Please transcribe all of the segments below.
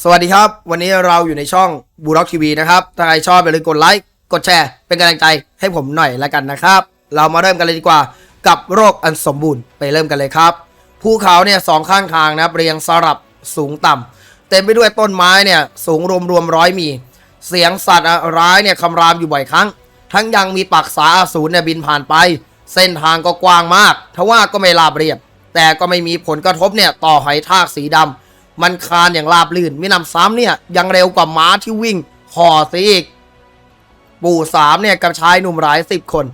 สวัสดีครับ วันนี้เราอยู่ในช่องบูร็อกทีวีนะครับถ้าใครชอบอย่าลืมกดไลค์กดแชร์ เป็นกำลังใจให้ผมหน่อยละกันนะครับ เรามาเริ่มกันเลยดีกว่ากับโรคอันสมบูรณ์ไปเริ่มกันเลยครับภูเขาเนี่ยสองข้างทางนะครับเรียงสลับสูงต่ำเต็มไปด้วยต้นไม้เนี่ยสูงรวมๆร้อยมี เสียงสัตว์ร้ายเนี่ยคำรามอยู่บ่อยครั้ง ทั้งยังมีปักษาอสูรเนี่ยบินผ่านไป เส้นทางก็กว้างมากทว่าก็ไม่ราบเรียบ แต่ก็ไม่มีผลกระทบเนี่ยต่อหอยทากสีดำ มันคลานอย่างราบลื่นมินำซ้ำเนี่ยยังเร็วกว่าม้าที่วิ่งห่อซะอีก ปู่สามเนี่ยกับชายหนุ่มหลายสิบคน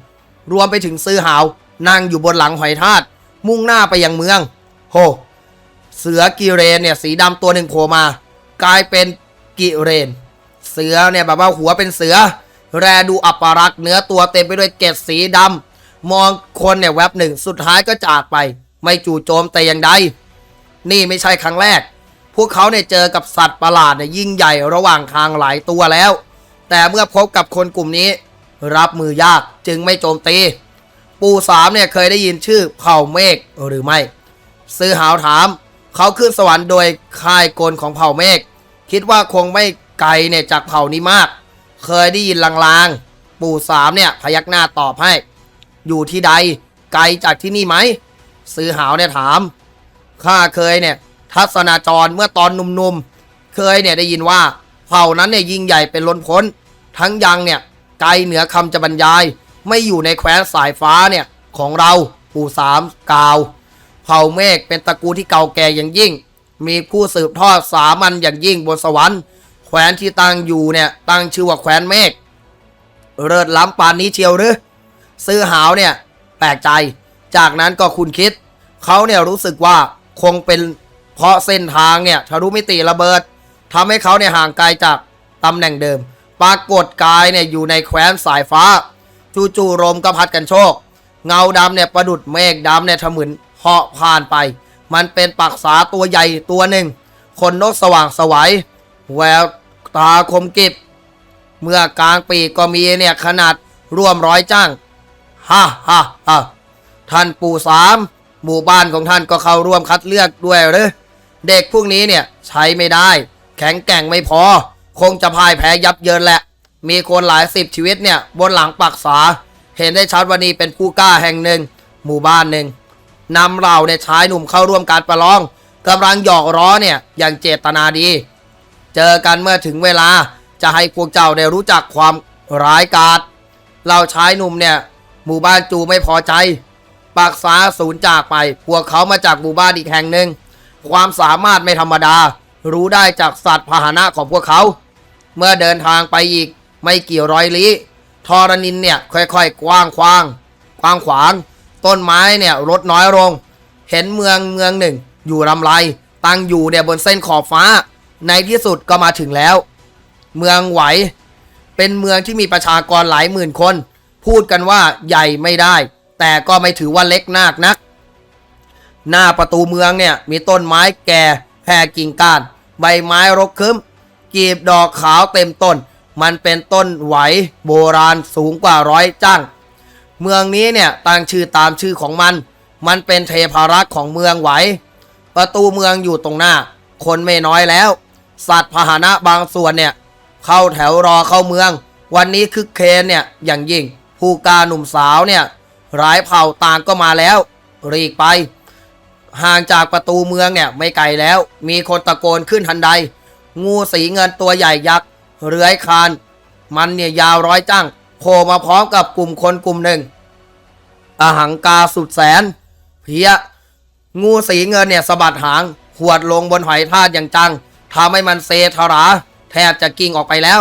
รวมไปถึงซื้อหาวนั่งอยู่บนหลังหอยทากมุ่งหน้าไปยังเมือง โห เสือกิเรนเนี่ยสีดำตัวหนึ่งโผล่มา กลายเป็นกิเรน เสือเนี่ยแบบว่าหัวเป็นเสือ แรดูอัปรักษ์เนื้อตัวเต็มไปด้วยเกล็ดสีดำมองคนเนี่ยแวบหนึ่งสุดท้ายก็จากไป ไม่จู่โจมแต่อย่างใดนี่ไม่ใช่ครั้งแรก พวกเขาเนี่ยเจอกับสัตว์ประหลาดเนี่ยยิ่งใหญ่ระหว่างทางหลายตัวแล้ว แต่เมื่อพบกับคนกลุ่มนี้ รับมือยากจึงไม่โจมตี ปู่สามเนี่ยเคยได้ยินชื่อเผ่าเมฆหรือไม่ ซื้อหาวถาม เขาขึ้นสวรรค์โดยค่ายกลของเผ่าเมฆคิดว่าคงไม่ไกลเนี่ยจากเผ่านี้มาก เคยได้ยินลางๆ ปู่สามเนี่ยพยักหน้าตอบให้ อยู่ที่ใดไกลจากที่นี่ไหมซื้อหาวเนี่ยถามข้าเคยเนี่ย ทัศนาจรเมื่อตอนหนุ่มๆ เคยเนี่ยได้ยินว่าเผ่านั้นเนี่ยยิ่งใหญ่เป็นล้นพ้น ทั้งยังเนี่ยไกลเหนือคำจะบรรยาย ไม่อยู่ในแคว้นสายฟ้าเนี่ยของเราปู่สามกล่าว เผ่าเมฆเป็นตระกูลที่เก่าแก่อย่างยิ่ง มีผู้สืบทอดสามัญอย่างยิ่งบนสวรรค์ แคว้นที่ตั้งอยู่เนี่ยตั้งชื่อว่าแคว้นเมฆเลิศล้ำปานนี้เชียวหรือซื้อหาวเนี่ยแปลกใจ จากนั้นก็คุณคิด เขาเนี่ยรู้สึกว่าคงเป็น เพราะเส้นทางเนี่ยทะลุมิติระเบิดทำให้เขาเนี่ยห่างไกลจากตำแหน่งเดิม ปรากฏกายเนี่ยอยู่ในแคว้นสายฟ้า จู่ๆลมก็พัดกันโชก เงาดำเนี่ยประดุดเมฆดำเนี่ยทะมึนเหาะผ่านไป มันเป็นปักษาตัวใหญ่ตัวหนึ่ง คนนกสว่างสวัยแววตาคมกริบ เมื่อกลางปีกก็มีเนี่ยขนาดร่วมร้อยจ้างฮ่าฮ่าฮ่าท่านปู่สาม หมู่บ้านของท่านก็เข้าร่วมคัดเลือกด้วยหรือ เด็กพวกนี้เนี่ยใช้ไม่ได้ แข็งแกร่งไม่พอ คงจะพ่ายแพ้ยับเยินแหละ มีคนหลายสิบชีวิตเนี่ยบนหลังปักษา เห็นได้ชัดว่านี่เป็นผู้กล้าแห่งหนึ่ง หมู่บ้านหนึ่งนำเราเนี่ยชายหนุ่มเข้าร่วมการประลองกำลังหยอกล้อเนี่ยอย่างเจตนาดี เจอกันเมื่อถึงเวลาจะให้พวกเจ้าได้รู้จักความร้ายกาจเราชายหนุ่มเนี่ยหมู่บ้านจูไม่พอใจปากษาศูนย์จากไป พวกเขามาจากหมู่บ้านอีกแห่งหนึ่ง ความสามารถไม่ธรรมดา รู้ได้จากสัตว์พาหนะของพวกเขา เมื่อเดินทางไปอีกไม่กี่ร้อยลี้ทอรนินเนี่ยค่อยๆ กว้างขวางกว้างขวาง ต้นไม้เนี่ยลดน้อยลง เห็นเมืองเมืองหนึ่ง อยู่ลำไร ตั้งอยู่เนี่ยบนเส้นขอบฟ้า ในที่สุดก็มาถึงแล้ว เมืองไหว เป็นเมืองที่มีประชากรหลายหมื่นคน พูดกันว่าใหญ่ไม่ได้ แต่ก็ไม่ถือว่าเล็กนักนัก หน้าประตูเมืองเนี่ยมีต้นไม้แก่แผ่กิ่งก้าน ใบไม้รกคึ้มกีบดอกขาวเต็มต้น มันเป็นต้นไหวโบราณสูงกว่าร้อยจ้าง เมืองนี้เนี่ยตั้งชื่อตามชื่อของมัน มันเป็นเทพารักษ์ของเมืองไหว ประตูเมืองอยู่ตรงหน้า คนไม่น้อยแล้ว สัตว์พาหนะบางส่วนเนี่ยเข้าแถวรอเข้าเมือง วันนี้คึกเคนเนี่ยอย่างยิ่ง ผู้กาหนุ่มสาวเนี่ยหลายเผ่าต่างก็มาแล้ว รีกไป ห่างจากประตูเมืองเนี่ยไม่ไกลแล้ว มีคนตะโกนขึ้นทันใด งูสีเงินตัวใหญ่ยักษ์เลื้อยคาน มันเนี่ยยาวร้อยจังโผล่มาพร้อมกับกลุ่มคนกลุ่มหนึ่งอหังกาสุดแสน เพียงูสีเงินเนี่ยสะบัดหางหวดลงบนหอยทากอย่างจังทำให้มันเซทรา แทบจะกิ่งออกไปแล้ว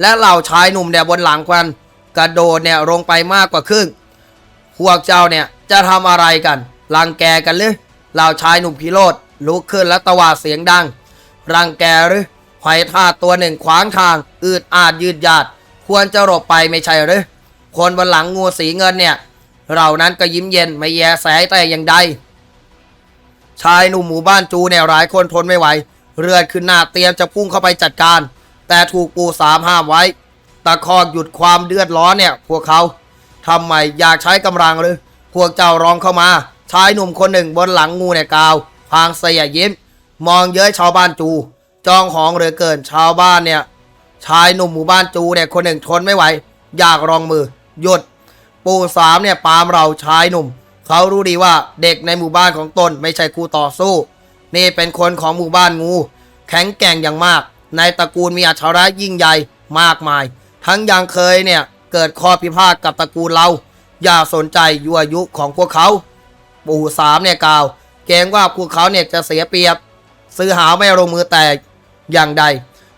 และเหล่าชายหนุ่มเนี่ยบนหลังควันกระโดดเนี่ยลงไปมากกว่าครึ่งพวกเจ้าเนี่ยจะทำอะไรกันรังแกกันหรือ เหล่าชายหนุ่มพิโรธลุกขึ้นและตะวาดเสียงดัง รังแกหรือหอยทาตัวหนึ่งขวางทาง อืดอาดยืดยาด ควรจะหลบไปไม่ใช่หรือคนบนหลังงูสีเงินเนี่ย เรานั้นก็ยิ้มเย็นไม่แยแสแต่อย่างใดชายหนุ่มหมู่บ้านจูเนี่ยหลายคนทนไม่ไหวเลือดขึ้นหน้าเตรียมจะพุ่งเข้าไปจัดการ แต่ถูกปูสามห้ามไว้ ตะคอกหยุดความเดือดร้อนเนี่ย พวกเขาทำไมอยากใช้กำลังหรือ พวกเจ้าร้องเข้ามา ชายหนุ่มคนหนึ่งบนหลังงูเนี่ยกาว พางเสียยิ้ม มองเย้ยชาวบ้านจู จองหองเหลือเกินชาวบ้านเนี่ย ชายหนุ่มหมู่บ้านจูเนี่ยคนหนึ่งทนไม่ไหว อยากรองมือ หยุด ปู่สามเนี่ยปามเราชายหนุ่ม เขารู้ดีว่าเด็กในหมู่บ้านของตนไม่ใช่คู่ต่อสู้ นี่เป็นคนของหมู่บ้านงู แข็งแกร่งอย่างมาก ในตระกูลมีอัจฉริยะยิ่งใหญ่มากมาย ทั้งยังเคยเนี่ยเกิดข้อพิพาทกับตระกูลเรา อย่าสนใจยั่วยุของพวกเขา ปู่สามเนี่ยกล่าวเกรงว่าพวกเขาเนี่ยจะเสียเปรียบ ซื้อหาไม่ลงมือแต่อย่างใด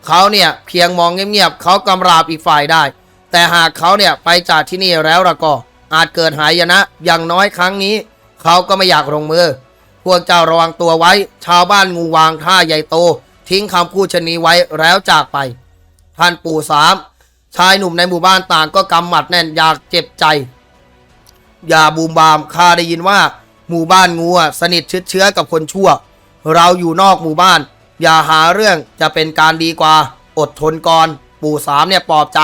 เขาเนี่ยเพียงมองเงียบๆเขากำราบอีกฝ่ายได้ แต่หากเขาเนี่ยไปจากที่นี่แล้วละก็ อาจเกิดหายนะอย่างน้อยครั้งนี้ เขาก็ไม่อยากลงมือ พวกเจ้าระวังตัวไว้ ชาวบ้านงูวางท่าใหญ่โต ทิ้งคำพูดชนนี้ไว้แล้วจากไป ท่านปู่สามชายหนุ่มในหมู่บ้านต่างก็กำหมัดแน่นอยากเจ็บใจ อย่าบูมบามข้าได้ยินว่า หมู่บ้านงูอะสนิทชิดเชื้อกับคนชั่ว เราอยู่นอกหมู่บ้าน อย่าหาเรื่องจะเป็นการดีกว่า อดทนก่อน ปู่สามเนี่ยปลอบใจ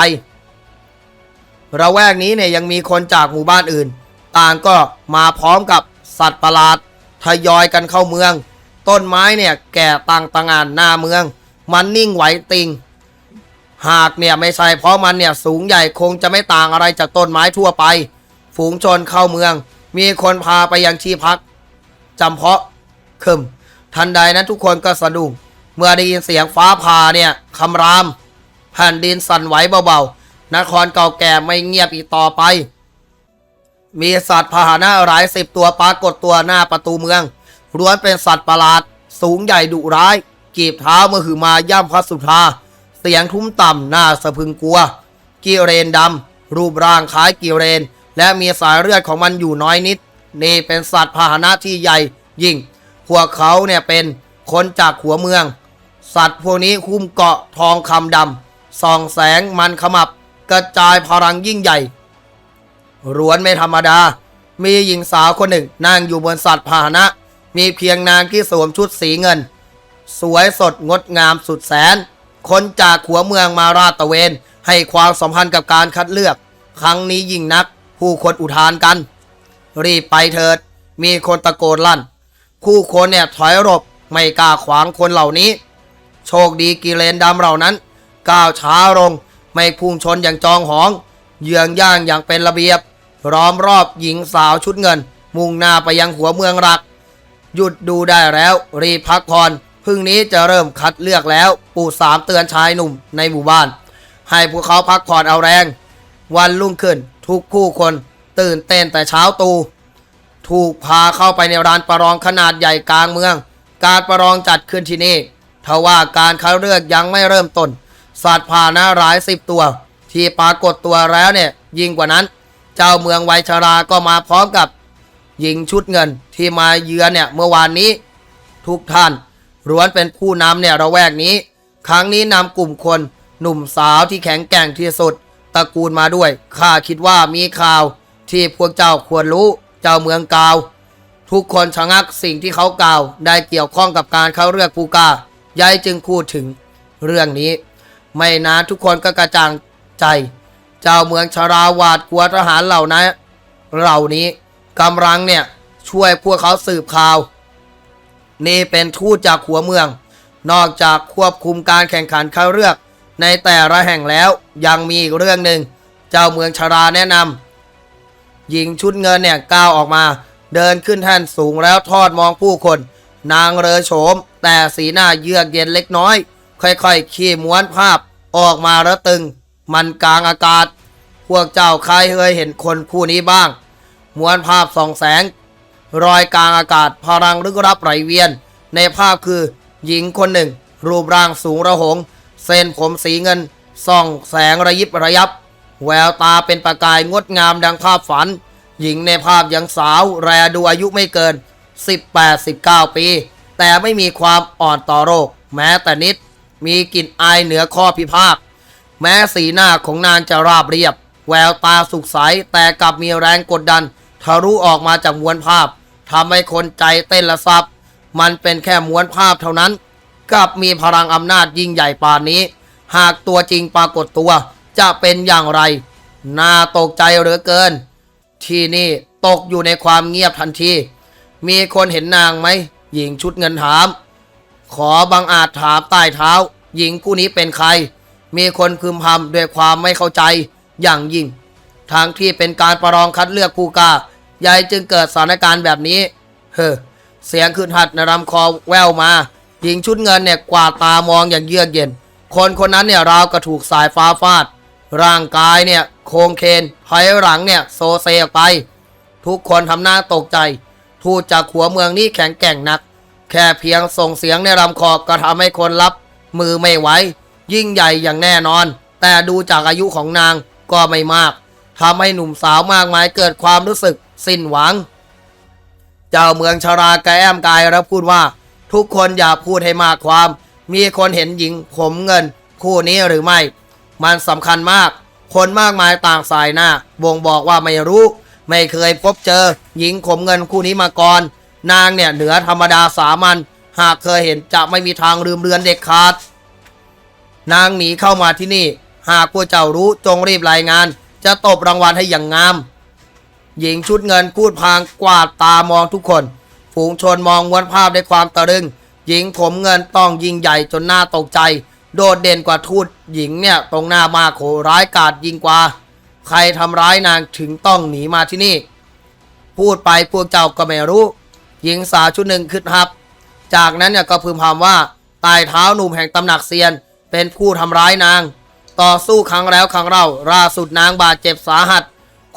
ระแวกนี้เนี่ยยังมีคนจากหมู่บ้านอื่น ต่างก็มาพร้อมกับสัตว์ประหลาดทยอยกันเข้าเมือง ต้นไม้เนี่ยแก่ตังต่างานหน้าเมือง มันนิ่งไหวติง หากเนี่ยไม่ใช่เพราะมันเนี่ยสูงใหญ่คงจะไม่ต่างอะไรจากต้นไม้ทั่วไป ฝูงชนเข้าเมือง มีคนพาไปยังที่พักจำเพาะคึมทันใดนั้นทุกคนก็สะดุ้งเมื่อได้ยินเสียงฟ้าผ่าเนี่ยคำรามแผ่นดินสั่นไหวเบาๆนครเก่าแก่ไม่เงียบอีกต่อไป มีสัตว์พาหนะหลายสิบตัวปรากฏตัวหน้าประตูเมืองล้วนเป็นสัตว์ประหลาด สูงใหญ่ดุร้าย กีบเท้ามือหือมาย่ำพระสุธาเสียงทุ้มต่ำหน้าสะพึงกลัว กิเรนดำรูปร่างคล้ายกิเรน และมีสายเลือดของมันอยู่น้อยนิด นี่เป็นสัตว์พาหนะที่ใหญ่ยิ่ง พวกเขาเนี่ยเป็นคนจากหัวเมือง สัตว์พวกนี้คุ้มเกาะทองคำดำส่องแสงมันขมับ กระจายพลังยิ่งใหญ่รวนไม่ธรรมดา มีหญิงสาวคนหนึ่งนั่งอยู่บนสัตว์พาหนะ มีเพียงนางที่สวมชุดสีเงิน สวยสดงดงามสุดแสน คนจากขัวเมืองมาราดตะเวน ให้ความสัมพันธ์กับการคัดเลือก ครั้งนี้ยิ่งนัก ผู้คนอุทานกัน รีบไปเถิด มีคนตะโกนลั่น ผู้คนเนี่ยถอยหลบไม่กล้าขวางคนเหล่านี้ โชคดีกิเลนดำเหล่านั้น ก้าวช้าลงไม่พุ่งชนอย่างจองหอง เยืองย่างอย่างเป็นระเบียบล้อมรอบหญิงสาวชุดเงิน มุ่งหน้าไปยังหัวเมืองหลัก หยุดดูได้แล้วรีพักผ่อนพรุ่งนี้จะเริ่มคัดเลือกแล้ว ปู่สามเตือนชายหนุ่มในหมู่บ้าน ให้พวกเขาพักผ่อนเอาแรง วันรุ่งขึ้น ทุกผู้คนตื่นเต้นแต่เช้าตู ถูกพาเข้าไปในร้านประลองขนาดใหญ่กลางเมือง การประลองจัดขึ้นที่นี่ทว่าการคัดเลือกยังไม่เริ่มต้น สัตว์พาหนะหลายสิบตัว ที่ปรากฏตัวแล้วเนี่ย ยิ่งกว่านั้น เจ้าเมืองไวชราก็มาพร้อมกับ หญิงชุดเงินที่มาเยือนเนี่ยเมื่อวานนี้ ทุกท่านล้วนเป็นผู้นำเนี่ยระแวกนี้ ครั้งนี้นำกลุ่มคนหนุ่มสาวที่แข็งแกร่งที่สุด ตระกูลมาด้วย ข้าคิดว่ามีข่าวที่พวกเจ้าควรรู้ เจ้าเมืองกาว ทุกคนชะงักสิ่งที่เขากล่าว ได้เกี่ยวข้องกับการเข้าเลือกผู้กล้ายายจึงพูดถึงเรื่องนี้ ไม่นานทุกคนก็กระจ่างใจ เจ้าเมืองชราวาดกลัวทหารเหล่านั้นเหล่านี้กำลังเนี่ยช่วยพวกเขาสืบข่าว นี่เป็นทูตจากหัวเมือง นอกจากควบคุมการแข่งขันเข้าเลือก ในแต่ละแห่งแล้วยังมีอีกเรื่องหนึ่งเจ้าเมืองชราแนะนำหญิงชุดเงินเนี่ยก้าวออกมา เดินขึ้นแท่นสูงแล้วทอดมองผู้คน นางเรอโฉม แต่สีหน้าเยือกเย็นเล็กน้อย ค่อยๆขี้ม้วนภาพออกมาแล้วตึง มันกลางอากาศ พวกเจ้าใครเคยเห็นคนผู้นี้บ้าง ม้วนภาพส่องแสง รอยกลางอากาศพลังลึกลับไหลเวียน ในภาพคือหญิงคนหนึ่ง รูปร่างสูงระหง เส้นผมสีเงิน ส่องแสงระยิบระยับ แววตาเป็นประกายงดงามดังภาพฝัน หญิงในภาพยังสาวแรดูอายุไม่เกิน 18-19 ปี แต่ไม่มีความอ่อนต่อโรค แม้แต่นิดมีกลิ่นอายเหนือข้อพิพากแม้สีหน้าของนางจะราบเรียบ แววตาสุขใสแต่กลับมีแรงกดดันทะลุออกมาจากมวนภาพทำให้คนใจเต้นละซับ มันเป็นแค่มวนภาพเท่านั้น กลับมีพลังอำนาจยิ่งใหญ่ป่านนี้ หากตัวจริงปรากฏตัว จะเป็นอย่างไร น่าตกใจเหลือเกิน ที่นี่ตกอยู่ในความเงียบทันที มีคนเห็นนางไหม หญิงชุดเงินถาม ขอบังอาจถามใต้เท้า หญิงผู้นี้เป็นใคร มีคนพึมพำด้วยความไม่เข้าใจอย่างยิ่ง ทางที่เป็นการประลองคัดเลือกผู้กล้ายายจึงเกิดสถานการณ์แบบนี้ เฮ้อ เสียงขึ้นหัดในลำคอแววมา หญิงชุดเงินเนี่ยกวาดตามองอย่างเยือกเย็น คนคนนั้นเนี่ยราวกระถูกสายฟ้าฟาด ร่างกายเนี่ยโคงเคนถอยหลังเนี่ยโซเซออกไป ทุกคนทำหน้าตกใจ ทูตจากหัวเมืองนี่แข็งแกร่งนัก แค่เพียงส่งเสียงในลำคอก็ทำให้คนรับ มือไม่ไหวยิ่งใหญ่อย่างแน่นอน แต่ดูจากอายุของนางก็ไม่มากทำให้หนุ่มสาวมากมายเกิดความรู้สึกสิ้นหวัง เจ้าเมืองชรากระแอมกายแล้วพูดว่า ทุกคนอย่าพูดให้มากความ มีคนเห็นหญิงผมเงิน คู่นี้หรือไม่ มันสำคัญมาก คนมากมายต่างสายหน้าบ่งบอกว่าไม่รู้ ไม่เคยพบเจอ หญิงขมเงินคู่นี้มาก่อน นางเนี่ยเหนือธรรมดาสามัญหากเคยเห็นจะไม่มีทางลืมเลือนเด็กขาด นางหนีเข้ามาที่นี่ หากพวกเจ้ารู้จงรีบรายงาน จะตบรางวัลให้อย่างงาม หญิงชุดเงินพูดพางกวาดตามองทุกคน ฝูงชนมองวนภาพด้วยความตะลึง หญิงผมเงินต้องยิงใหญ่จนหน้าตกใจ โดดเด่นกว่าทูตหญิงเนี่ยตรงหน้ามาโหร้ายกาจยิ่งกว่า ใครทำร้ายนางถึงต้องหนีมาที่นี่ พูดไปพวกเจ้าก็ไม่รู้ หญิงสาวชุดหนึ่งขึ้นฮับ จากนั้นเนี่ยก็พึมพำว่าตายเท้าหนุ่มแห่งตำหนักเซียน เป็นผู้ทำร้ายนาง ต่อสู้ครั้งแล้วครั้งเล่าล่าสุดนางบาดเจ็บสาหัส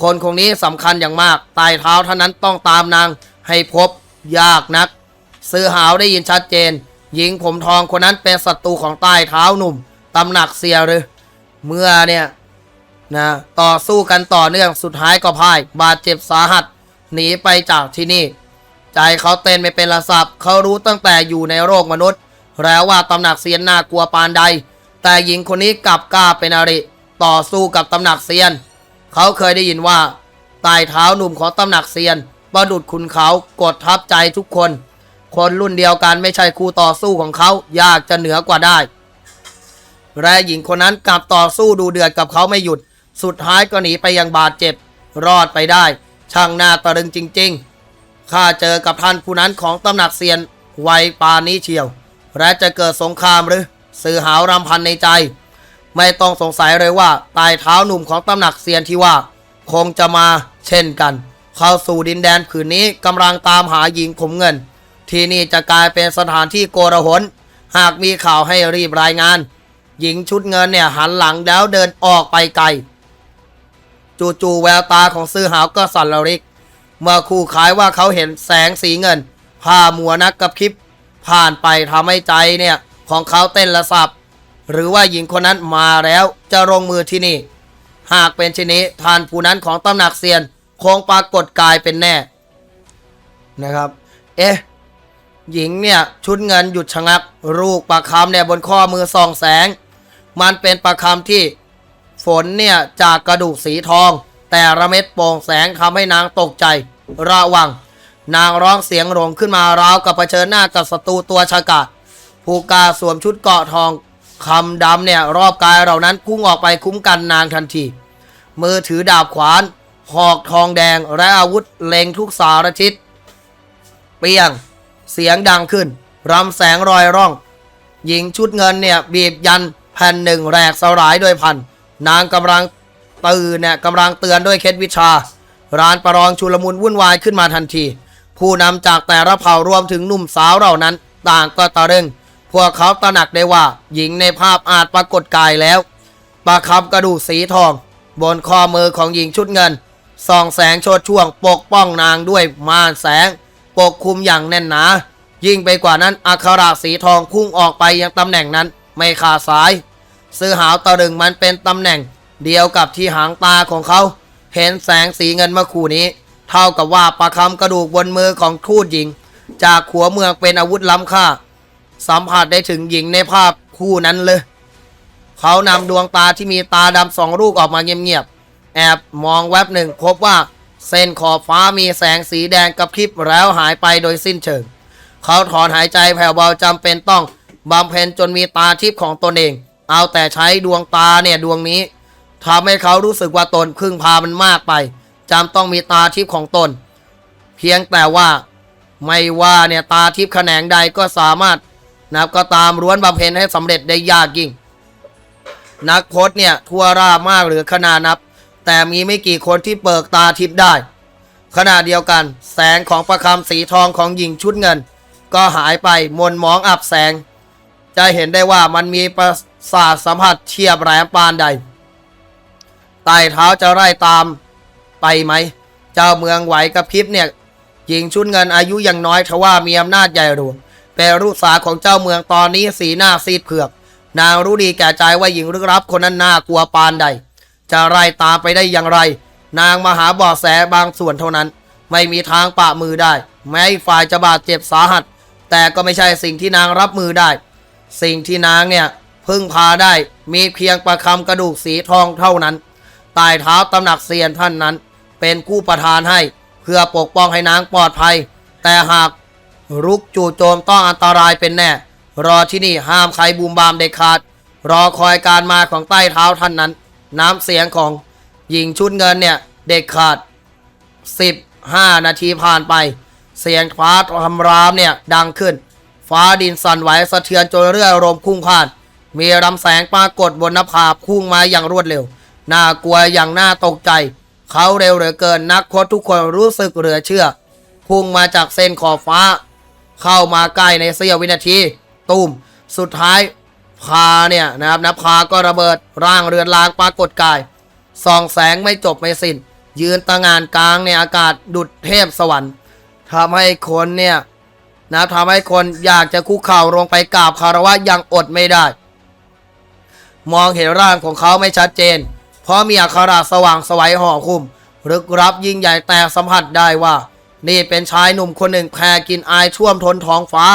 คนคนนี้สำคัญอย่างมาก ตายเท้าเท่านั้นต้องตามนางให้พบ ยากนัก ซื้อหาวได้ยินชัดเจน หญิงผมทองคนนั้นเป็นศัตรูของใต้เท้าหนุ่มตำหนักเสียหรือ เมื่อเนี่ยนะต่อสู้กันต่อเนื่องสุดท้ายก็พ่าย บาดเจ็บสาหัส หนีไปจากที่นี่ ใจเขาเต้นไม่เป็นระสับเขารู้ตั้งแต่อยู่ในโลกมนุษย์ แล้วว่าตำหนักเซียนน่ากลัวปานใด แต่หญิงคนนี้กลับกล้าเป็นอริต่อสู้กับตำหนักเซียน เขาเคยได้ยินว่าใต้เท้าหนุ่มของตำหนักเซียน ประดุดคุณเขากดทับใจทุกคน คนรุ่นเดียวกันไม่ใช่คู่ต่อสู้ของเขายากจะเหนือกว่าได้ และหญิงคนนั้นกลับต่อสู้ดูเดือดกับเขาไม่หยุด สุดท้ายก็หนีไปอยังบาดเจ็บ รอดไปได้ ช่างหน้าตะลึงจริง ๆ ข้าเจอกับท่านผู้นั้นของตำหนักเซียนไวยปานนี้เชียว และจะเกิดสงครามหรือสื่อหาวรำพันในใจ ไม่ต้องสงสัยเลยว่าตายเท้าหนุ่มของตำหนักเซียนที่ว่า คงจะมาเช่นกัน เข้าสู่ดินแดนผืนนี้กำลังตามหาหญิงขมเงิน ที่นี่จะกลายเป็นสถานที่โกรหนหากมีข่าวให้รีบรายงาน หญิงชุดเงินเนี่ยหันหลังแล้วเดินออกไปไกล จู่ๆแววตาของซื้อหาวก็สั่นระริก เมื่อคู่ขายว่าเขาเห็นแสงสีเงินผ้ามัวนักกับคลิป ผ่านไปทำให้ใจเนี่ยของเขาเต้นระสับ หรือว่าหญิงคนนั้นมาแล้วจะลงมือที่นี่ หากเป็นเช่นนี้ท่านผู้นั้นของตำหนักเซียน คงปรากฏกายเป็นแน่นะครับ เอ๊ะหญิงเนี่ยชุดเงินหยุดชะงักรูปประคำเนี่ยบนข้อมือส่องแสง มันเป็นประคำที่ฝนเนี่ยจากกระดูกสีทอง แต่ระเม็ดโปร่งแสงทำให้นางตกใจระวัง นางร้องเสียงหลงขึ้นมาราวกับเผชิญหน้ากับศัตรูตัวชะกาจผู้กาสวมชุดเกาะทองคำดำเนี่ยรอบกายเหล่านั้นพุ่งออกไปคุ้มกันนางทันทีมือถือดาบขวาน หอกทองแดงและอาวุธเล็งทุกสารทิศเปียง เสียงดังขึ้นรำแสงรอยร่อง หญิงชุดเงินเนี่ยบีบยันแผ่นหนึ่งแรกสลายด้วยพัน นางกำลังตื่นเนี่ยกำลังเตือนด้วยเคล็ดวิชา ร้านประลองชุลมุนวุ่นวายขึ้นมาทันที ผู้นำจากแต่ละเผ่ารวมถึงหนุ่มสาวเหล่านั้น ต่างก็ตะลึงพวกเขาตระหนักได้ว่า หญิงในภาพอาจปรากฏกายแล้วประคำกระดูกสีทอง บนข้อมือของหญิงชุดเงิน ส่องแสงโชดช่วงปกป้องนางด้วยม่านแสง ปกคลุมอย่างแน่นหนา ยิ่งไปกว่านั้นอัคราสีทองพุ่งออกไปยังตำแหน่งนั้นไม่ขาดสาย ซื้อหาวตะลึงมันเป็นตำแหน่ง เดียวกับที่หางตาของเขา เห็นแสงสีเงินเมื่อคู่นี้ เท่ากับว่าประคำกระดูกบนมือของทูตหญิง จากขัวเมืองเป็นอาวุธล้ำค่า สัมผัสได้ถึงหญิงในภาพคู่นั้นเลย เขานำดวงตาที่มีตาดำสองลูกออกมาเงียบ แอบมองแวบหนึ่งพบว่าเส้นขอบฟ้ามีแสงสีแดงกระพริบแล้วหายไปโดยสิ้นเชิง เขาถอนหายใจแผ่วเบาจำเป็นต้องบำเพ็ญจนมีตาทิพย์ของตนเอง เอาแต่ใช้ดวงตาเนี่ยดวงนี้ทำให้เขารู้สึกว่าตนพึ่งพามันมากไปจำต้องมีตาทิพย์ของตน เพียงแต่ว่าไม่ว่าเนี่ยตาทิพย์แขนงใดก็สามารถนับก็ตามร้วนบำเพ็ญให้สำเร็จได้ยากยิ่ง นักพจน์เนี่ยทั่วราบมากหรือขนานับ แต่มีไม่กี่คนที่เปิกตาทิพย์ได้ ขณะเดียวกัน แสงของประคำสีทองของหญิงชุดเงิน ก็หายไปมนมองอับแสง จะเห็นได้ว่ามันมีประสาทสัมผัสเฉียบแหลมปานใดไต่เท้าจะไล่ตามไปไหม เจ้าเมืองไหวกับพริบเนี่ยหญิงชุดเงินอายุยังน้อยทว่ามีอำนาจใหญ่หลวงเป็นลูกสาวของเจ้าเมืองตอนนี้สีหน้าซีดเผือก นางรู้ดีแก่ใจว่าหญิงลึกลับคนนั้นน่ากลัวปานใด จะไล่ตามไปได้อย่างไร นางมาหาบาะแสบางส่วนเท่านั้น ไม่มีทางปะมือได้ แม้ฝ่ายจะบาดเจ็บสาหัส แต่ก็ไม่ใช่สิ่งที่นางรับมือได้ สิ่งที่นางเนี่ยพึ่งพาได้มีเพียงประคำกระดูกสีทองเท่านั้นใต้เท้าตำหนักเซียนท่านนั้น เป็นผู้ประทานให้เพื่อปกป้องให้นางปลอดภัย แต่หากรุกจู่โจมต้องอันตรายเป็นแน่ รอที่นี่ห้ามใครบูมบามเด็ดขาด รอคอยการมาของใต้เท้าท่านนั้น น้ำเสียงของหญิงชุดเงินเนี่ย เด็ดขาด 15 นาทีผ่านไป เสียงฟ้าทำรามเนี่ย ดังขึ้น ฟ้าดินสั่นไหวสะเทือนจนเรือลมพุ่งผ่าน มีลำแสงปรากฏบนหน้าผาพุ่งมาอย่างรวดเร็ว น่ากลัวอย่างน่าตกใจ เขาเร็วเหลือเกินนักพจน์ทุกคนรู้สึกเหลือเชื่อ พุ่งมาจากเส้นขอบฟ้า เข้ามาใกล้ในเสี้ยววินาที ตูมสุดท้าย พาเนี่ยนะครับนภาก็ระเบิดร่างเรือนลางปรากฏกายส่องแสงไม่จบไม่สิ้น ยืนตะงานกลางในอากาศดุดเทพสวรรค์ทำให้คนเนี่ยนะทำให้คนอยากจะคุกเข่าลงไปกราบคารวะยังอดไม่ได้ มองเห็นร่างของเขาไม่ชัดเจน เพราะมีอัคราสว่างสวัยห่อคุ้มลึกรับยิ่งใหญ่แต่สัมผัสได้ว่า นี่เป็นชายหนุ่มคนหนึ่งแพ้กินอายท่วมทนท้องฟ้า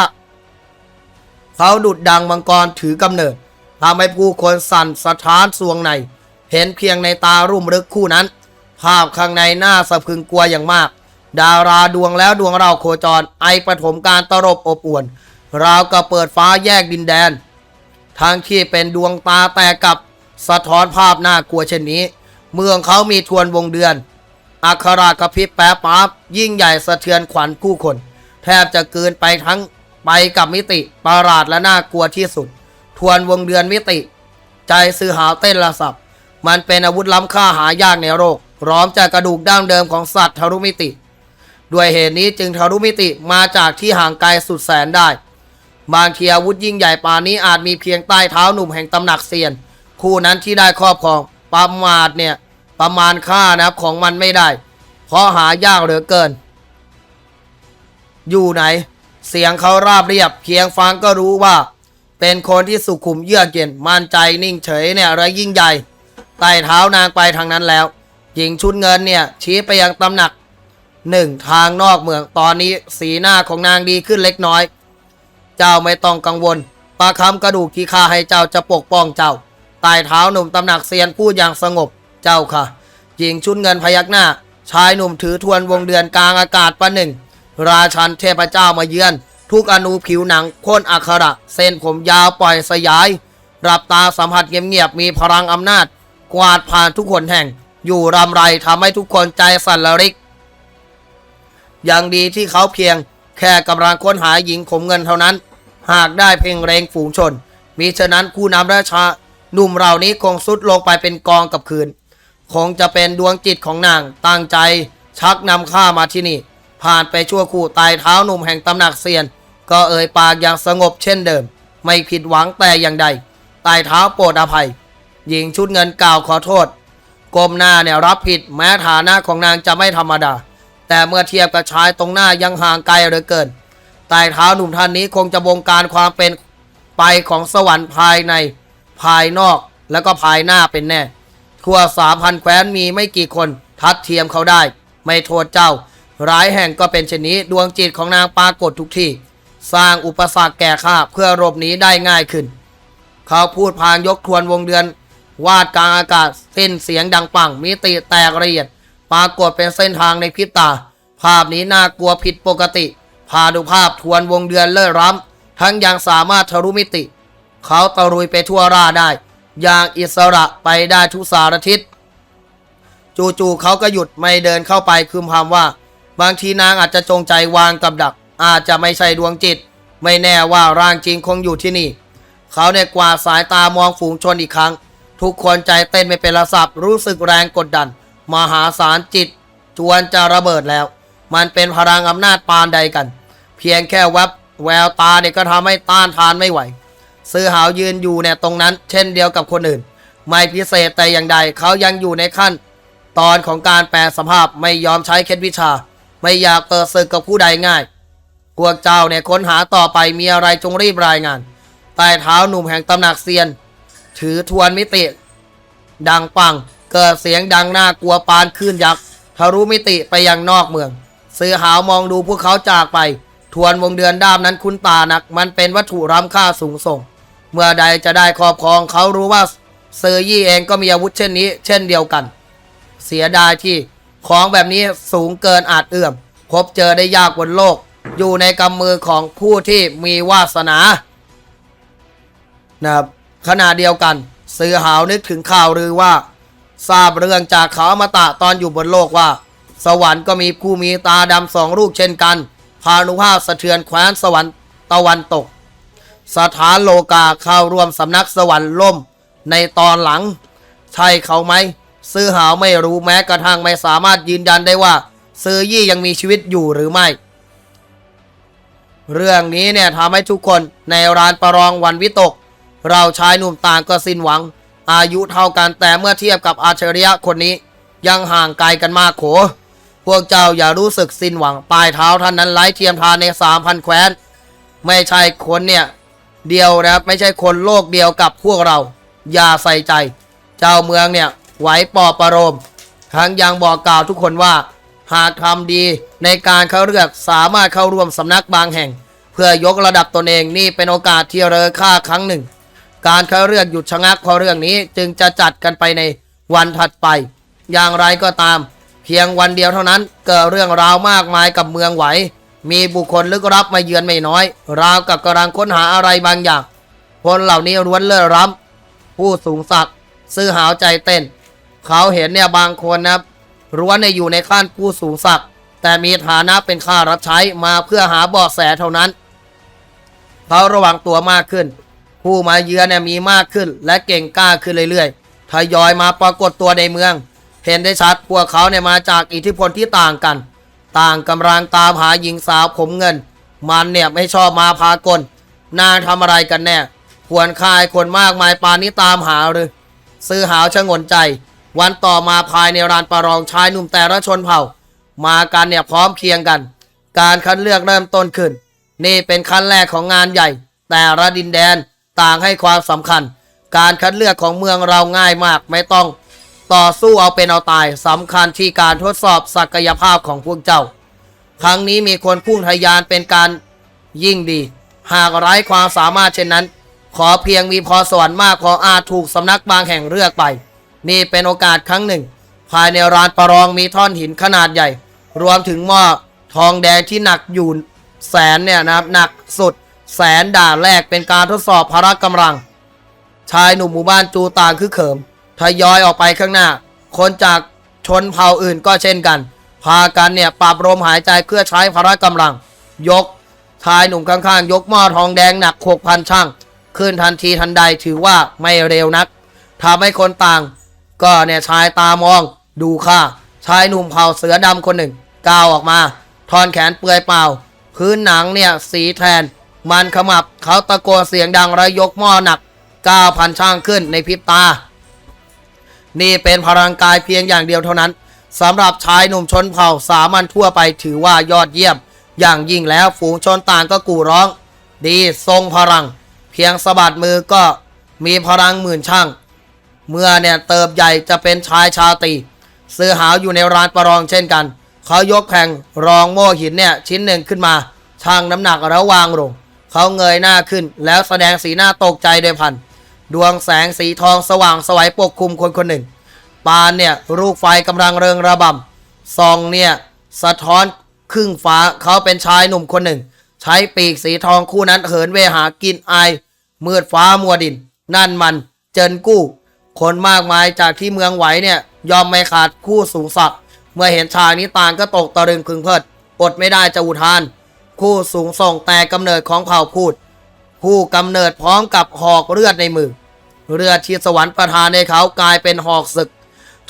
เขาดุดดังมังกรถือกำเนิดทำให้ผู้คนสั่นสะท้านสวงใน เห็นเพียงในตารุ่มรึกคู่นั้น ภาพข้างในหน้าสะพรึงกลัวอย่างมาก ดาราดวงแล้วดวงเราโคจร ไอปฐมการตรบอบอวนราวกับเปิดฟ้าแยกดินแดนทางที่เป็นดวงตาแต่กับสะท้อนภาพน่ากลัวเช่นนี้ เมืองเขามีทวนวงเดือน อัครากระพริบแป๊บปั๊บยิ่งใหญ่สะเทือนขวัญผู้คน แทบจะเกินไปทั้ง ไปกับมิติประหลาดและน่ากลัวที่สุด ทวนวงเดือนมิติ ใจซื้อหาวเต้นระสับ มันเป็นอาวุธล้ำค่าหายากในโลกพร้อมจากกระดูกดั้งเดิมของสัตว์ทารุมิติ ด้วยเหตุนี้จึงทารุมิติมาจากที่ห่างไกลสุดแสนได้ บางทีอาวุธยิ่งใหญ่ปานนี้อาจมีเพียงใต้เท้าหนุ่มแห่งตำหนักเซียน คู่นั้นที่ได้ครอบครองประมาทเนี่ยประมาณค่านะครับของมันไม่ได้ เพราะหายากเหลือเกิน อยู่ไหน เสียงเขาราบเรียบเพียงฟังก็รู้ว่า เป็นคนที่สุขุมเยือกเย็นมั่นใจนิ่งเฉยเนี่ยและยิ่งใหญ่ไต่เท้านางไปทางนั้นแล้ว หญิงชุดเงินเนี่ยชี้ไปยังตำหนักหนึ่งทางนอกเมืองตอนนี้สีหน้าของนางดีขึ้นเล็กน้อย เจ้าไม่ต้องกังวลปลาคำกระดูกที่ข้าให้เจ้าจะปกป้องเจ้าใต้เท้าหนุ่มตำหนักเซียนพูดอย่างสงบเจ้าค่ะ หญิงชุดเงินพยักหน้า ชายหนุ่มถือทวนวงเดือนกลางอากาศประหนึ่ง ราชันเทพเจ้ามาเยือน ทุกอนูผิวหนังโค่นอักขระ เส้นผมยาวปล่อยสยาย รับตาสัมผัสเงียบๆมีพลังอำนาจ กวาดผ่านทุกคนแห่ง อยู่รำไรทำให้ทุกคนใจสั่นระริก อย่างดีที่เขาเพียง แค่กำลังค้นหาหญิงขมเงินเท่านั้น หากได้เพ่งเรงฝูงชน มิฉะนั้นผู้นำราชาหนุ่มเหล่านี้คงสุดลงไปเป็นกองกับคืน คงจะเป็นดวงจิตของนางตั้งใจชักนำข้ามาที่นี่ ผ่านไปชั่วคู่ตายเท้าหนุ่มแห่งตำหนักเซียน ก็เอ่ยปากอย่างสงบเช่นเดิม ไม่ผิดหวังแต่อย่างใดตายเท้าโปรดอภัย หญิงชุดเงินกล่าวขอโทษก้มหน้าเนี่ยรับผิดแม้ฐานะของนางจะไม่ธรรมดา แต่เมื่อเทียบกับชายตรงหน้ายังห่างไกลเหลือเกินใต้เท้าหนุ่มท่านนี้คงจะบงการความเป็นไปของสวรรค์ภายใน ภายนอกแล้วก็ภายหน้าเป็นแน่ ทั่วสามพันแคว้นมีไม่กี่คนทัดเทียมเขาได้ ไม่โทษเจ้า ร้ายแห่งก็เป็นเช่นนี้ดวงจิตของนางปรากฏทุกที่ สร้างอุปสรรคแก่ข้าเพื่อหลบหนีได้ง่ายขึ้น เขาพูดพางยกทวนวงเดือน วาดกลางอากาศเส้นเสียงดังปังมิติแตกละเอียด ปรากฏเป็นเส้นทางในพริบตา ภาพนี้น่ากลัวผิดปกติพาดูภาพทวนวงเดือนเลิศร้ำทั้งยังสามารถทะลุมิติ เขาตะรุยไปทั่วราได้ อย่างอิสระไปได้ทุกสารทิศจู่ๆเขาก็หยุดไม่เดินเข้าไปพึมพำว่า บางทีนางอาจจะจงใจวางกับดัก อาจจะไม่ใช่ดวงจิต ไม่แน่ว่าร่างจริงคงอยู่ที่นี่ เขาเนี่ยกวาดสายตามองฝูงชนอีกครั้ง ทุกคนใจเต้นไม่เป็นระสับรู้สึกแรงกดดัน มหาศาลจิต จวนจะระเบิดแล้ว มันเป็นพลังอำนาจปานใดกัน เพียงแค่แวบแววตาเนี่ยก็ทำให้ต้านทานไม่ไหว ซื้อหาวยืนอยู่เนี่ยตรงนั้น เช่นเดียวกับคนอื่น ไม่พิเศษแต่อย่างใดเขายังอยู่ในขั้น ตอนของการแปลสภาพไม่ยอมใช้เคล็ดวิชา ไม่อยากเปิดศึกกับผู้ใดง่าย พวกเจ้าเนี่ยค้นหาต่อไปมีอะไรจงรีบรายงาน ใต้เท้าหนุ่มแห่งตำหนักเซียน ถือทวนมิติ ดังปัง เกิดเสียงดังน่ากลัวปานคลื่นยักษ์ทะลุมิติไปยังนอกเมือง ซื้อหาวมองดูพวกเขาจากไป ทวนวงเดือนด้ามนั้นคุ้นตานัก มันเป็นวัตถุล้ำค่าสูงส่ง เมื่อใดจะได้ครอบครองเขารู้ว่าเซอร์ยี่เองก็มีอาวุธเช่นนี้ เช่นเดียวกัน เสียดายที่ ของแบบนี้สูงเกินอาจเอื้อม พบเจอได้ยากบนโลก อยู่ในกำมือของผู้ที่มีวาสนานะครับขณะเดียวกันซื้อหาวนึกถึงข่าวหรือว่า ทราบเรื่องจากเขาอมตะตอนอยู่บนโลกว่า สวรรค์ก็มีผู้มีตาดำสองลูกเช่นกัน พานุภาพสะเทือนแคว้นสวรรค์ตะวันตก สถานโลกาเข้าร่วมสำนักสวรรค์ล่ม ในตอนหลัง ใช่เขาไหม ซื้อหาวไม่รู้แม้กระทั่งไม่สามารถยืนยันได้ว่า ซื้อยี่ยังมีชีวิตอยู่หรือไม่ เรื่องนี้เนี่ยทำให้ทุกคนในร้านประลองวันวิตก เราชายหนุ่มต่างก็สิ้นหวัง อายุเท่ากันแต่เมื่อเทียบกับอาชริยะคนนี้ ยังห่างไกลกันมากโข พวกเจ้าอย่ารู้สึกสิ้นหวังปลายเท้าท่านนั้นไร้เทียมทานในสามพันแคว้น ไม่ใช่คนเนี่ยเดียวนะครับไม่ใช่คนโลกเดียวกับพวกเรา อย่าใส่ใจ เจ้าเมืองเนี่ย ไหวปอประโลมทั้งยังบอกกล่าวทุกคนว่า หากทำดีในการเข้าเลือกสามารถเข้าร่วมสำนักบางแห่ง เพื่อยกระดับตนเองนี่เป็นโอกาสที่เรอค่าครั้งหนึ่ง การเข้าเลือกหยุดชะงักเพราะเรื่องนี้จึงจะจัดกันไปในวันถัดไป อย่างไรก็ตาม เพียงวันเดียวเท่านั้นเกิดเรื่องราวมากมายกับเมืองไหว มีบุคคลลึกลับมาเยือนไม่น้อย ราวกับกำลังค้นหาอะไรบางอย่างคนเหล่านี้ร้วนเล่อร้ำผู้สูงศักดิ์ซื้อหาวใจเต้น เขาเห็นเนี่ยบางคนนะรับร้วนเนี่ยอยู่ในขั้นผู้สูงศักดิ์แต่มีฐานะเป็นข้ารับใช้มาเพื่อหาเบาะแสเท่านั้น เขาระวังตัวมากขึ้น ผู้มาเยือนเนี่ยมีมากขึ้น และเก่งกล้าขึ้นเรื่อยๆทยอยมาปรากฏตัวในเมือง เห็นได้ชัดพวกเขาเนี่ยมาจากอิทธิพลที่ต่างกัน ต่างกำลังตามหาหญิงสาวผมเงิน มันเนี่ยไม่ชอบมาพากลนางทำอะไรกันแน่ควรคายคนมากมายปานนี้ตามหาหรือ ซื้อหาวชะงนใจ วันต่อมาภายในรานประรองชายหนุ่มแต่ละชนเผ่า มากันเนี่ยพร้อมเพรียงกัน การคัดเลือกเริ่มต้นขึ้น นี่เป็นขั้นแรกของงานใหญ่ แต่ละดินแดนต่างให้ความสำคัญ การคัดเลือกของเมืองเราง่ายมากไม่ต้อง ต่อสู้เอาเป็นเอาตายสำคัญที่การทดสอบศักยภาพของพวกเจ้า ครั้งนี้มีคนพุ่งทะยานเป็นการยิ่งดี หากไร้ความสามารถเช่นนั้น ขอเพียงมีพอสวรรค์มากพออาจถูกสำนักบางแห่งเลือกไป นี่เป็นโอกาสครั้งหนึ่ง ภายในร้านประรองมีท่อนหินขนาดใหญ่ รวมถึงหม้อทองแดงที่หนักอยู่แสนเนี่ยนะครับหนักสุด แสนด่านแรกเป็นการทดสอบพละกำลัง ชายหนุ่มหมู่บ้านจูต่างคือเขิมทยอยออกไปข้างหน้า คนจากชนเผ่าอื่นก็เช่นกัน พากันเนี่ยปรับลมหายใจเพื่อใช้พละกำลัง ยกชายหนุ่มข้างๆ ยกหม้อทองแดงหนัก6,000ช่างขึ้นทันทีทันใดถือว่าไม่เร็วนักทำให้คนต่าง ก็เนี่ยชายตามอง ดูค่าชายหนุ่มเผ่าเสือดำคนหนึ่งก้าวออกมา ทอนแขนเปลือยเปล่า พื้นหนังเนี่ยสีแทน มันขมับเขาตะโกนเสียงดังและยกหม้อหนัก9,000ช่างขึ้นในพริบตา นี่เป็นพลังกายเพียงอย่างเดียวเท่านั้นสำหรับชายหนุ่มชนเผ่าสามัญทั่วไปถือว่ายอดเยี่ยม อย่างยิ่งแล้วฝูงชนต่างก็กู่ร้อง ดีทรงพลัง เพียงสะบัดมือก็มีพลังหมื่นช่าง เมื่อเนี่ยเติบใหญ่จะเป็นชายชาตรีซื้อหาวอยู่ในร้านประรองเช่นกัน เขายกแข่งรองโม่หินเนี่ยชิ้นหนึ่งขึ้นมาช่างน้ำหนักแล้ววางลงเขาเงยหน้าขึ้น แล้วแสดงสีหน้าตกใจโดยพัน ดวงแสงสีทองสว่างสวัยปกคลุมคนคนหนึ่ง ปานเนี่ยลูกไฟกำลังเริงระบำซองเนี่ยสะท้อนครึ่งฟ้าเขาเป็นชายหนุ่มคนหนึ่ง ใช้ปีกสีทองคู่นั้นเหินเวหากินไอมืดฟ้ามัวดิน นั่นมันเจินกู้ คนมากมายจากที่เมืองไหวเนี่ยยอมไม่ขาดคู่สูงศักดิ์เมื่อเห็นชายนี้ต่างก็ตกตะลึงพึงเพิดอดไม่ได้จะอุทานคผู้สูงส่งแต่กำเนิดของเผ่าพูดผู้กำเนิดพร้อมกับหอกเลือดในมือ เลือดที่สวรรค์ประทานในเขากลายเป็นหอกศึก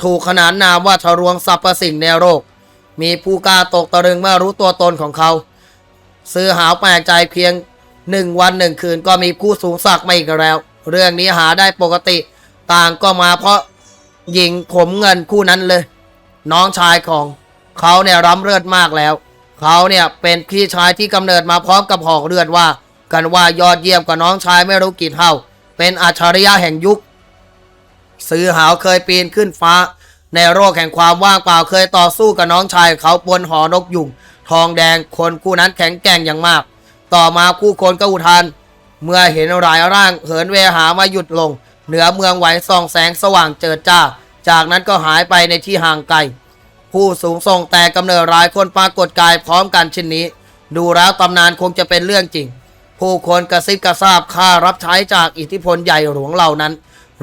ถูกขนานนามว่าทะรวงสรรพสิ่งในโลกมีผู้กล้าตกตะลึงเมื่อรู้ตัวตนของเขา ซื้อหาวแปลกใจเพียงหนึ่งวันหนึ่งคืนก็มีผู้สูงศักดิ์มาอีกแล้ว เรื่องนี้หาได้ปกติ ต่างก็มาเพราะหญิงผมเงินคู่นั้นเลย น้องชายของเขาเนี่ยร้ำเลือดมากแล้ว เขาเนี่ยเป็นพี่ชายที่กำเนิดมาพร้อมกับหอกเลือดว่า กันว่ายอดเยี่ยมกว่าน้องชายไม่รู้กี่เท่า เป็นอัจฉริยะแห่งยุคซื้อหาวเคยปีนขึ้นฟ้า ในโรคแห่งความว่างเปล่าเคยต่อสู้กับน้องชายเขาบนหอนกยุงทองแดงคนคู่นั้นแข็งแกร่งอย่างมาก ต่อมาคู่คนก็อุทาน เมื่อเห็นรายร่างเหินเวหามาหยุดลง เหนือเมืองไหวส่องแสงสว่างเจิดจ้า จากนั้นก็หายไปในที่ห่างไกล ผู้สูงส่งแต่กำเนิดรายคนปรากฏกายพร้อมกันเช่นนี้ ดูแล้วตำนานคงจะเป็นเรื่องจริง ผู้คนกระซิบกระซาบค่ารับใช้จากอิทธิพลใหญ่หลวงเหล่านั้น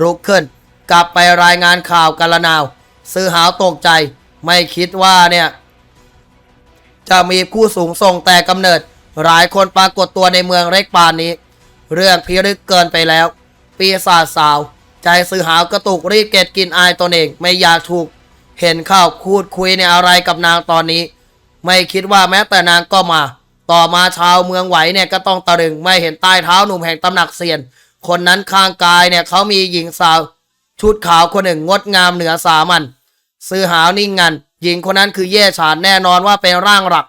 รุกขึ้น กลับไปรายงานข่าวกันละนาว ซื้อหาวตกใจ ไม่คิดว่าเนี่ยจะมีผู้สูงส่งแต่กำเนิด หลายคนปรากฏตัวในเมืองเล็กปานนี้ เรื่องพิรึกเกินไปแล้ว ปีศาจสาว ใจซื้อหาวกระตุกรีบเก็ดกินอายตนเองไม่อยากถูก เห็นเข้าพูดคุยในอะไรกับนางตอนนี้ ไม่คิดว่าแม้แต่นางก็มา ต่อมาชาวเมืองไหวเนี่ยก็ต้องตะลึงไม่เห็นใต้เท้าหนุ่มแห่งตำหนักเซียน คนนั้นข้างกายเนี่ยเขามีหญิงสาว ชุดขาวคนหนึ่งงดงามเหนือสามัญซื้อหาวนิ่งงันหญิงคนนั้นคือเย่ฉานแน่นอนว่าเป็นร่างหลัก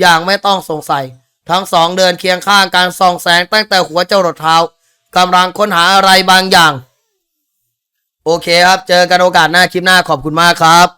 อย่างไม่ต้องสงสัย ทั้งสองเดินเคียงข้างการส่องแสงตั้งแต่หัวเจ้ารถเท้า กำลังค้นหาอะไรบางอย่าง โอเคครับ เจอกันโอกาสหน้าคลิปหน้าขอบคุณมากครับ